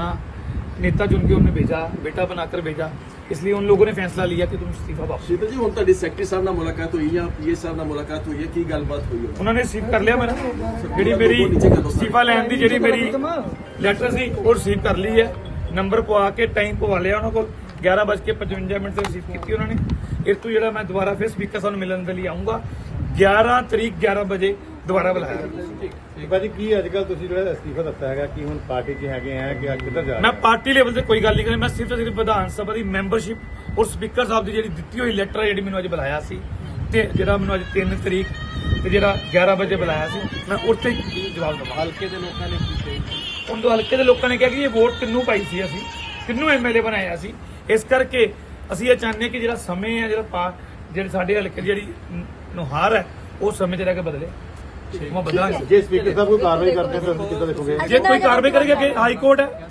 अपना नेता चुन के उन्हें भेजा बेटा बनाकर भेजा इसलिए उन लोगों ने फैसला लिया कि तुम इस्तीफा वापस ਸ਼ੀਤਲ ਜੀ ਹੁਣ ਤੁਹਾਡੀ ਸੈਕਟਰੀ ਸਾਹਿਬ ਨਾਲ ਮੁਲਾਕਾਤ ਹੋਈ ਜਾਂ ਪੀਏ ਸਾਹਿਬ ਨਾਲ ਮੁਲਾਕਾਤ ਹੋਈ ਹੈ ਕੀ ਗੱਲਬਾਤ ਹੋਈ ਹੈ ਉਹਨਾਂ ਨੇ ਰਿਸੀਵ ਕਰ ਲਿਆ ਮੇਰਾ ਜਿਹੜੀ ਮੇਰੀ ਅਸਤੀਫਾ ਲੈਣ ਦੀ ਜਿਹੜੀ ਮੇਰੀ ਲੈਟਰ ਸੀ ਉਹ ਰਿਸੀਵ ਕਰ ਲਈ ਹੈ ਨੰਬਰ ਪਵਾ ਕੇ ਟਾਈਮ ਪਵਾ ਲਿਆ ਉਹਨਾਂ ਕੋਲ 11:55 ਮਿੰਟ ਤੇ ਰਿਸੀਵ ਕੀਤੀ ਉਹਨਾਂ ਨੇ ਇਸ ਤੋਂ ਜਿਹੜਾ ਮੈਂ ਦੁਬਾਰਾ ਫਿਰ ਸਪੀਕਰ ਸਾਹਿਬ ਨੂੰ ਮਿਲਣ ਦੇ ਲਈ ਆਉਂਗਾ 11 ਤਰੀਕ 11 ਵਜੇ ਦੁਬਾਰਾ ਬੁਲਾਇਆ ਭਾਜੀ ਕੀ ਅੱਜ ਕੱਲ ਤੁਸੀਂ ਜਿਹੜਾ ਅਸਤੀਫਾ ਦਿੱਤਾ ਹੈਗਾ ਕੀ ਹੁਣ ਪਾਰਟੀ 'ਚ ਹੈਗੇ ਆ ਕਿ ਕਿੱਧਰ ਜਾ ਮੈਂ ਪਾਰਟੀ ਲੈਵਲ ਤੇ ਕੋਈ ਗੱਲ ਨਹੀਂ ਕਰੀ ਮੈਂ ਸਿਰਫ ਸਿਰਫ ਵਿਧਾਨ ਸਭਾ ਦੀ ਮੈਂਬਰਸ਼ਿਪ ਔਰ ਸਪੀਕਰ ਸਾਹਿਬ ਦੀ ਜਿਹੜੀ ਦਿੱਤੀ ਹੋਈ ਲੈਟਰ ਹੈ ਜਿਹੜੀ ਮੈਨੂੰ ਅੱਜ ਬੁਲਾਇਆ ਸੀ ਤੇ ਜਿਹੜਾ ਮੈਨੂੰ ਅੱਜ 3 ਤਰੀਕ ਤੇ ਜਿਹੜਾ 11 ਵਜੇ ਬੁਲਾਇਆ ਸੀ ਮੈਂ ਉੱਥੇ ਹੀ ਜਵਾਬ ਦਵਾਂ ਹਲਕੇ ਦੇ ਲੋਕਾਂ ਨੇ ਕੀ ਕਿਹਾ? ਉਹਦੋਂ ਹਲਕੇ ਦੇ ਲੋਕਾਂ ਨੇ ਕਿਹਾ ਕਿ ਇਹ ਵੋਟ ਕਿੰਨੂੰ ਪਾਈ ਸੀ ਅਸੀਂ ਕਿੰਨੂੰ ਐਮਐਲਏ ਬਣਾਇਆ ਸੀ ਇਸ ਕਰਕੇ ਅਸੀਂ ਇਹ ਚਾਹੁੰਦੇ ਹਾਂ ਕਿ ਜਿਹੜਾ ਸਮੇਂ ਹੈ ਜਿਹੜਾ ਜਿਹੜੇ ਸਾਡੇ ਹਲਕੇ ਦੀ ਜਿਹੜੀ ਨੁਹਾਰ ਹੈ ਉਹ ਸਮੇਂ ਚ ਰਹਿ ਕੇ ਬਦਲੇ। ਬਦਲਾਂਗੇ। ਜੇ ਸਪੀਕਰ ਸਾਹਿਬ ਕੋਈ ਕਾਰਵਾਈ ਕਰਦੇ ਤਾਂ ਤੁਸੀਂ ਕਿੱਦਾਂ ਦੇਖੋਗੇ? ਜੇ ਕੋਈ ਕਾਰਵਾਈ ਕਰੇਗਾ ਕਿ ਹਾਈ ਕੋਰਟ ਹੈ।